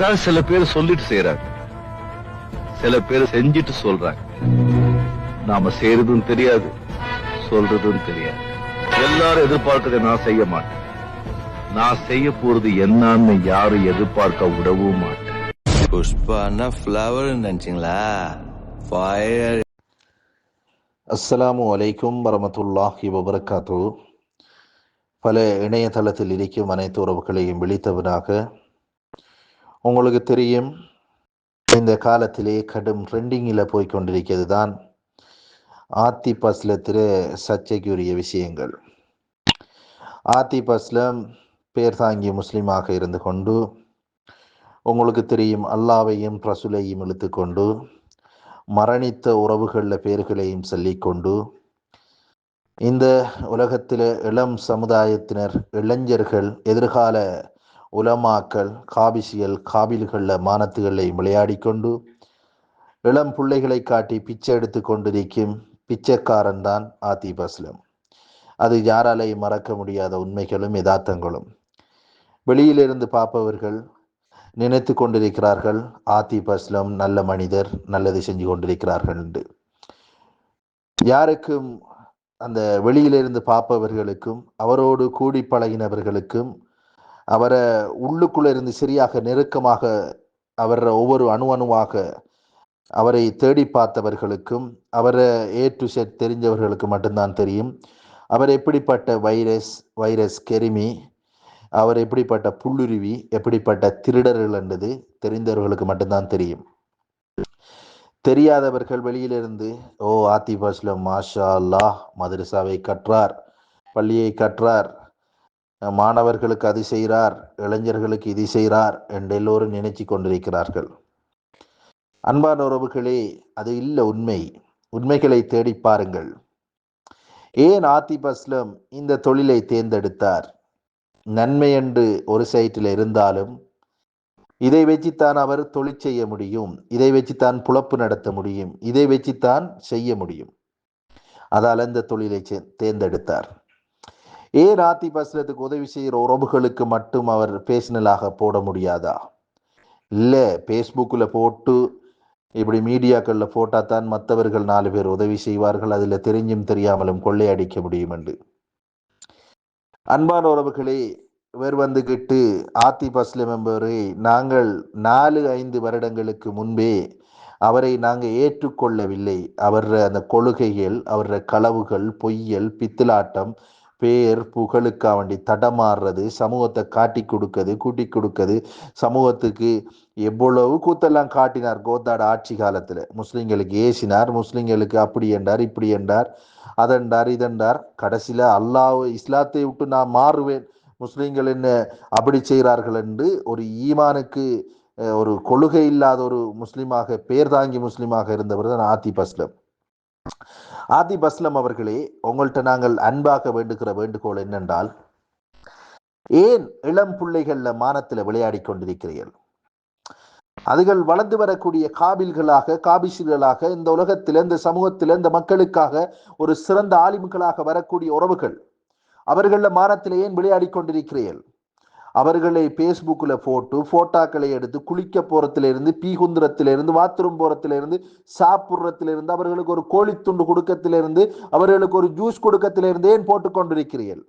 Sir சில பேர் சொல்லிட்டு செய்யறாங்க சில பேர் செஞ்சிட்டு சொல்றாங்க. நாம செய்யறதும் தெரியாது சொல்றதும் தெரியாது. எல்லாரும் எதிர்பார்க்கறதை நான் செய்ய மாட்டேன். நான் செய்ய போறது என்னன்னு யாரும் எதிர்பார்க்க விடவும் மாட்டேன். புஷ்பானா ஃப்ளவர் நினைச்சிங்களா? ஃபயர் அஸ்ஸலாமு அலைக்கும் வரமத்துல்லாஹி வபரகாத்து பல இணையதளத்தில் இருக்கும் அனைத்து உறவுகளையும் விழித்தவனாக உங்களுக்கு தெரியும். இந்த காலத்திலே கடும் ட்ரெண்டிங்கில் போய் கொண்டிருக்கிறது தான் ஆத்தி பஸ்லத்தில் சர்ச்சைக்குரிய விஷயங்கள். ஆத்தி பேர் தாங்கி முஸ்லீமாக இருந்து கொண்டு உங்களுக்கு தெரியும் அல்லாவையும் ரசுலையும் இழுத்துக்கொண்டு மரணித்த உறவுகளில் பேர்களையும் சொல்லிக்கொண்டு இந்த உலகத்தில் இளம் சமுதாயத்தினர் இளைஞர்கள் எதிர்கால உலமாக்கள் காபிசிகள் காபில்களில் விளையாடி விளையாடிக்கொண்டு இளம் பிள்ளைகளை காட்டி பிச்சை எடுத்து கொண்டிருக்கும் பிச்சைக்காரன் தான் ஆதிப் அஸ்லம். அது யாராலையும் மறக்க முடியாத உண்மைகளும் யதார்த்தங்களும். வெளியிலிருந்து பார்ப்பவர்கள் நினைத்து கொண்டிருக்கிறார்கள் ஆதிப் அஸ்லம் நல்ல மனிதர் நல்லது செஞ்சு கொண்டிருக்கிறார்கள் என்று. யாருக்கும் அந்த வெளியிலிருந்து பார்ப்பவர்களுக்கும் அவரோடு கூடி பழகினவர்களுக்கும் அவரை உள்ளுக்குள்ளே இருந்து சரியாக நெருக்கமாக அவர் ஒவ்வொரு அணு அணுவாக அவரை தேடி பார்த்தவர்களுக்கும் அவரை ஏ டு செட் தெரிஞ்சவர்களுக்கு மட்டும்தான் தெரியும். அவர் எப்படிப்பட்ட வைரஸ் வைரஸ் கெருமி அவர் எப்படிப்பட்ட புல்லுருவி எப்படிப்பட்ட திருடர்கள் என்றது தெரிந்தவர்களுக்கு மட்டும்தான் தெரியும். தெரியாதவர்கள் வெளியிலிருந்து ஓ ஆத்திஃப் அஸ்லம் மாஷா அல்லாஹ் மதரசாவை கற்றார் பள்ளியை கற்றார் மாணவர்களுக்கு அது செய்கிறார் இளைஞர்களுக்கு இது செய்கிறார் என்று எல்லோரும் நினைச்சு கொண்டிருக்கிறார்கள். அன்பான உறவுகளே அது இல்லை உண்மை. உண்மைகளை தேடி பாருங்கள். ஏன் ஆத்திப் அஸ்லம் இந்த தொழிலை தேர்ந்தெடுத்தார்? நன்மை என்று ஒரு சைட்டில் இருந்தாலும் இதை வச்சுத்தான் அவர் தொழில் செய்ய முடியும் இதை வச்சுத்தான் புழப்பு நடத்த முடியும் இதை வச்சுத்தான் செய்ய முடியும். அதால் இந்த தொழிலை தேர்ந்தெடுத்தார். ஏன் ஆத்திப் உதவி செய்கிற உறவுகளுக்கு மட்டும் அவர் பேசினலாக போட முடியாதா? இல்லை ஃபேஸ்புக்கில் போட்டு இப்படி மீடியாக்களில் போட்டால் தான் மற்றவர்கள் நாலு பேர் உதவி செய்வார்கள். அதில் தெரிஞ்சும் தெரியாமலும் கொள்ளையடிக்க முடியும் என்று. அன்பான உறவுகளே இவர் வந்துக்கிட்டு ஆத்திப் அஸ்லம் என்பவரை நாங்கள் நாலு ஐந்து வருடங்களுக்கு முன்பே அவரை நாங்கள் ஏற்றுக்கொள்ளவில்லை. அவர் அந்த கொள்கைகள் அவர களவுகள் பொய்யல் பித்தலாட்டம் பேர் புகழுக்காக வேண்டி தடமாறுறது சமூகத்தை காட்டி கொடுக்கறது கூட்டி கொடுக்கறது சமூகத்துக்கு எவ்வளவு கூத்தெல்லாம் காட்டினார் கோத்தாட ஆட்சி காலத்தில். முஸ்லீம்களுக்கு ஏசினார் முஸ்லீம்களுக்கு அப்படி என்றார் இப்படி என்றார் அதென்றார் இதென்றார். கடைசியில் அல்லாஹ் இஸ்லாத்தை விட்டு நான் மாறுவேன். முஸ்லீம்கள் என்ன அப்படி செய்கிறார்கள் என்று ஒரு ஈமானுக்கு ஒரு கொள்கை இல்லாத ஒரு முஸ்லீமாக பேர் தாங்கி முஸ்லீமாக இருந்தவர் தான் ஆத்திப் அஸ்லம் ஆதி பஸ்லம் அவர்களே உங்கள்கிட்ட நாங்கள் அன்பாக வேண்டுகிற வேண்டுகோள் என்னென்றால் ஏன் இளம் பிள்ளைகள்ல மானத்துல விளையாடி கொண்டிருக்கிறீர்கள்? அதுகள் வளர்ந்து வரக்கூடிய காபில்களாக காபிஷிகளாக இந்த உலகத்தில இந்த சமூகத்தில இந்த மக்களுக்காக ஒரு சிறந்த ஆலிம்களாக வரக்கூடிய உறவுகள் அவர்கள மானத்தில் ஏன் விளையாடி கொண்டிருக்கிறீர்கள்? அவர்களை பேஸ்புக்கில் போட்டு ஃபோட்டாக்களை எடுத்து குளிக்க போகிறதுலேருந்து பீகுந்திரத்திலிருந்து பாத்ரூம் போகிறதுலேருந்து சாப்பிட்றதுலேருந்து அவர்களுக்கு ஒரு கோழித்துண்டு கொடுக்கத்திலிருந்து அவர்களுக்கு ஒரு ஜூஸ் கொடுக்கத்திலிருந்து ஏன் போட்டு கொண்டிருக்கிறீர்கள்?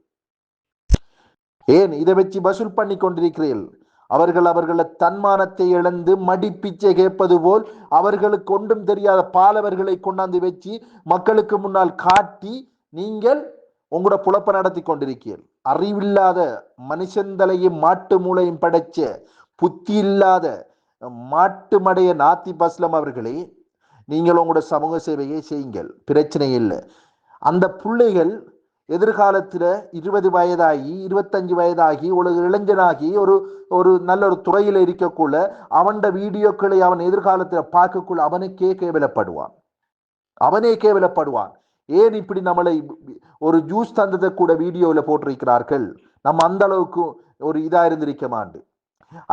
ஏன் இதை வச்சு வசூல் பண்ணி கொண்டிருக்கிறீர்கள்? அவர்கள் அவர்கள தன்மானத்தை இழந்து மடிப்பிச்சை கேட்பது போல் அவர்களுக்கு ஒன்றும் தெரியாத பாலவர்களை கொண்டாந்து வச்சு மக்களுக்கு முன்னால் காட்டி நீங்கள் உங்களோட புழப்ப நடத்தி கொண்டிருக்கிறீர்கள். அறிவில்லாத மனுஷந்தலையும் மாட்டு மூளையும் படைச்ச புத்தி இல்லாத மாட்டு மடைய நாத்தி பஸ்லம் அவர்களே நீங்கள் உங்களோட சமூக சேவையை செய்யுங்கள். பிரச்சனை இல்லை. அந்த பிள்ளைகள் எதிர்காலத்தில் இருபது வயதாகி இருபத்தஞ்சு வயதாகி ஒரு இளைஞனாகி ஒரு ஒரு நல்ல ஒரு துறையில் இருக்கக்குள்ள அவன்ட வீடியோக்களை அவன் எதிர்காலத்தில் பார்க்கக்குள்ள அவனுக்கே கேவலப்படுவான். அவனே கேவலப்படுவான். ஏன் இப்படி நம்மளை ஒரு ஜூஸ் தந்ததை கூட வீடியோவில் போட்டிருக்கிறார்கள்? நம்ம அந்த அளவுக்கு ஒரு இதா இருந்திருக்க மாண்டு.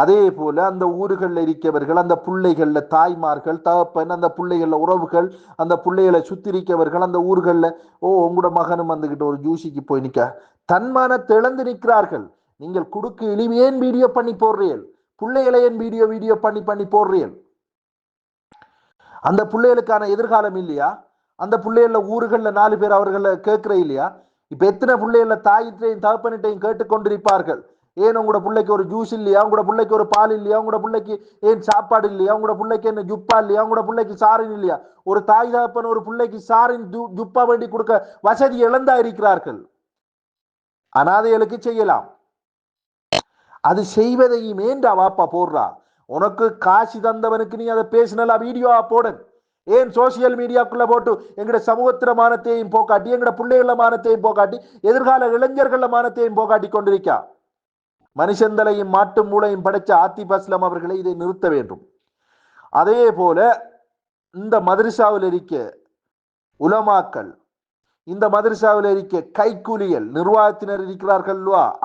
அதே போல அந்த ஊர்களில் இருக்கவர்கள் அந்த பிள்ளைகள்ல தாய்மார்கள் தகப்பன் அந்த பிள்ளைகள்ல உறவுகள் அந்த பிள்ளைகளை சுத்திரிக்கவர்கள் அந்த ஊர்களில் ஓ உங்களோட மகனும் வந்துகிட்டு ஒரு ஜூசிக்கு போய் நிற்க தன்மான திழந்து நிற்கிறார்கள். நீங்கள் குடுக்கு இழிவு ஏன் வீடியோ பண்ணி போடுறீர்கள்? பிள்ளைகளை என் வீடியோ வீடியோ பண்ணி பண்ணி போடுறீர்கள்? அந்த பிள்ளைகளுக்கான எதிர்காலம் இல்லையா? அந்த பிள்ளைகள ஊர்களில் நாலு பேர் அவர்களை கேட்குற இல்லையா? இப்போ எத்தனை பிள்ளைகள தாயிட்டையும் தகப்பனிட்டையும் கேட்டுக்கொண்டிருப்பார்கள்? ஏன் உங்களோட பிள்ளைக்கு ஒரு ஜூஸ் இல்லையா? உங்களோட பிள்ளைக்கு ஒரு பால் இல்லையா? உங்களோட பிள்ளைக்கு ஏன் சாப்பாடு இல்லையா? உங்களோட பிள்ளைக்கு என்ன ஜுப்பா இல்லையா? உங்களோட பிள்ளைக்கு சாரின் இல்லையா? ஒரு தாய் தகப்பன் ஒரு பிள்ளைக்கு சாரின் ஜு- ஜுப்பா வேண்டி கொடுக்க வசதி இழந்தா இருக்கிறார்கள். அனாதைகளுக்கு செய்யலாம். அது செய்வதையும் ஏண்டா வாப்பா போடுறா? உனக்கு காசு தந்தவனுக்கு நீ அதை பேசினலா வீடியோவா போடன் ஏன் சோசியல் மீடியாக்குள்ள போட்டு எங்கட சமூகத்திர மானத்தையும் போக்காட்டி எங்கட பிள்ளைகள மானத்தையும் போக்காட்டி எதிர்கால இளைஞர்கள மானத்தையும் போக்காட்டி கொண்டிருக்கா? மனுஷந்தலையும் மாட்டு மூளையும் படைச்ச ஆத்திப் அஸ்லம் அவர்களை இதை நிறுத்த வேண்டும். அதே போல இந்த மதரசாவில் இருக்க உலமாக்கள் இந்த மதரசாவில் இருக்க கைக்கூலியல் நிர்வாகத்தினர் இருக்கிறார்கள்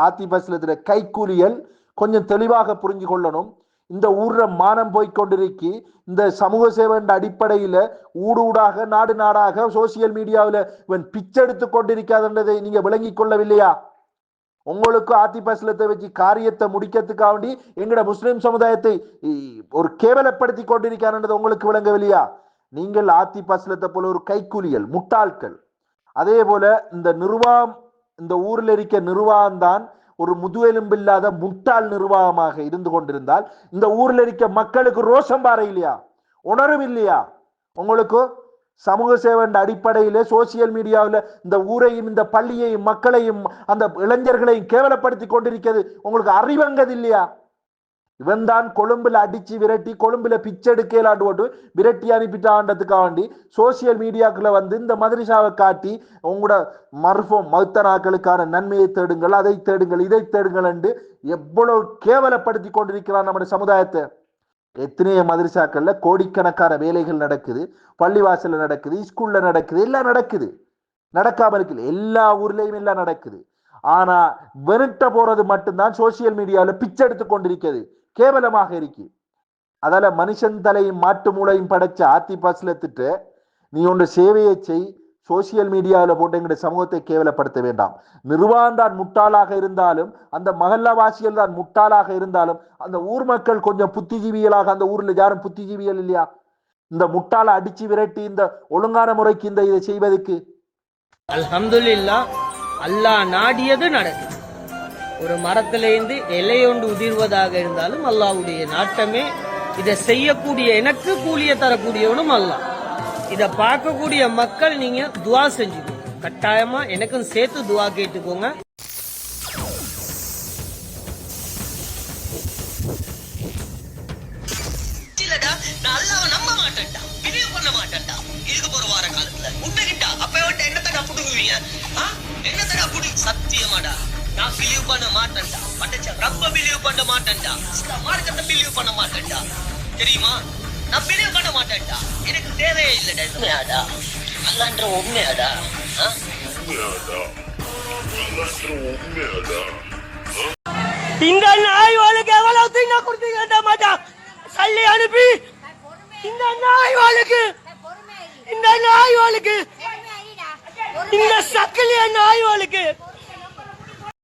ஆத்திப் அஸ்லத்துல கைக்கூலியல் கொஞ்சம் தெளிவாக புரிஞ்சு கொள்ளணும். இந்த ஊர்ல மானம் போய்கொண்டிருக்கி இந்த சமூக சேவன் அடிப்படையில ஊடு ஊடாக நாடு நாடாக சோசியல் மீடியாவில் இவன் பிச்செடுத்து கொண்டிருக்காதுன்றதை நீங்க விளங்கி கொள்ளவில்லையா? உங்களுக்கு ஆத்திபாசலத்தை வச்சு காரியத்தை முடிக்கிறதுக்காக வேண்டி எங்கட முஸ்லிம் சமுதாயத்தை ஒரு கேவலப்படுத்தி கொண்டிருக்காருன்றது உங்களுக்கு விளங்கவில்லையா? நீங்கள் ஆத்திபாசலத்தை போல ஒரு கைக்கூலிகள் முட்டாள்கள். அதே போல இந்த நிர்வாகம் இந்த ஊர்ல இருக்க நிர்வாகம் தான் ஒரு முதுகெலும்பில்லாத முட்டாள் நிர்வாகமாக இருந்து கொண்டிருந்தால் இந்த ஊர்ல இருக்க மக்களுக்கு ரோஷம் பாறை இல்லையா? உணரும் இல்லையா? உங்களுக்கு சமூக சேவன் அடிப்படையில சோசியல் மீடியாவில் இந்த ஊரையும் இந்த பள்ளியையும் மக்களையும் அந்த இளைஞர்களையும் கேவலப்படுத்தி கொண்டிருக்கிறது. உங்களுக்கு அறிவங்கது இல்லையா? இவன் தான் கொழும்புல அடிச்சு விரட்டி கொழும்புல பிச்செடுக்கலாண்டு போட்டு விரட்டி அனுப்பிட்டான்றதுக்காக வேண்டி சோசியல் மீடியாக்குள்ள வந்து இந்த மதுரிஷாவை காட்டி உங்களோட மர்ஃபம் மௌத்தனாக்களுக்கான நன்மையை தேடுங்கள் அதை தேடுங்கள் இதை தேடுங்கள் என்று எவ்வளவு கேவலப்படுத்தி கொண்டிருக்கிறான் நம்ம சமுதாயத்தை. எத்தனையோ மதுரிசாக்கள்ல கோடிக்கணக்கான வேலைகள் நடக்குது பள்ளிவாசல்ல நடக்குது ஸ்கூல்ல நடக்குது எல்லாம் நடக்குது. நடக்காம இருக்குது எல்லா ஊர்லயும் எல்லாம் நடக்குது. ஆனா வெறுட்ட போறது மட்டும்தான் சோசியல் மீடியாவில் பிச்செடுத்து கொண்டிருக்கிறது. கேவலமாக இருக்கு அதால மனுஷன் தலையும் மாட்டு மூளையும் படைச்ச ஆத்தி பாசலத்திட்டு நீ ஒன்று சேவையை செய் சோசியல் மீடியாவில் போட்டு எங்களுடைய சமூகத்தை கேவலப்படுத்த வேண்டாம். நிர்வாகம் தான் முட்டாளாக இருந்தாலும் அந்த மகல்லாவாசிகள் தான் முட்டாளாக இருந்தாலும் அந்த ஊர் மக்கள் கொஞ்சம் புத்திஜீவிகளாக அந்த ஊர்ல யாரும் புத்திஜீவிகள் இல்லையா? இந்த முட்டாளை அடிச்சு விரட்டி இந்த ஒழுங்கான முறைக்கு இந்த இதை செய்வதற்கு. அல்ஹம்துல்லா அல்லாஹ் நாடியது நடக்குது. ஒரு மரத்திலேருந்து இலையொன்று உதிர்வதாக இருந்தாலும் அல்லாவுடைய நாட்டமே இதை செய்யக்கூடிய எனக்கு கூலிய தரக்கூடியவனும் அல்ல இதை பார்க்கக்கூடிய மக்கள் நீங்க துவா செஞ்சுக்கோங்க. கட்டாயமா எனக்கும் சேர்த்து துவா கேட்டுக்கோங்க. இல்லடா பண்ண மாட்டேன்டா. போற வார காலத்துல அப்ப புடுங்குவீங்க நான் பிலீவ் பண்ண மாட்டேன்டா. பட்டச்ச ரப்ப பிலீவ் பண்ண மாட்டேன்டா. இஸ்லாம் மார்க்கத்தை பிலீவ் பண்ண மாட்டேன்டா. தெரியுமா? நான் பிலீவ் பண்ண மாட்டேன்டா. எனக்கு தேவையே இல்லடா உண்மையாடா? அல்லான்ற உண்மையாடா? ஆ? இந்த நாய்வாளுக்கு எவ்வளவு தின்ன கொடுத்தீங்க மாட்டா? சல்லி அனுப்பி. இந்த நாய்வாளுக்கு இந்த நாய்வாளுக்கு இந்த சக்கலிய நாய்வாளுக்கு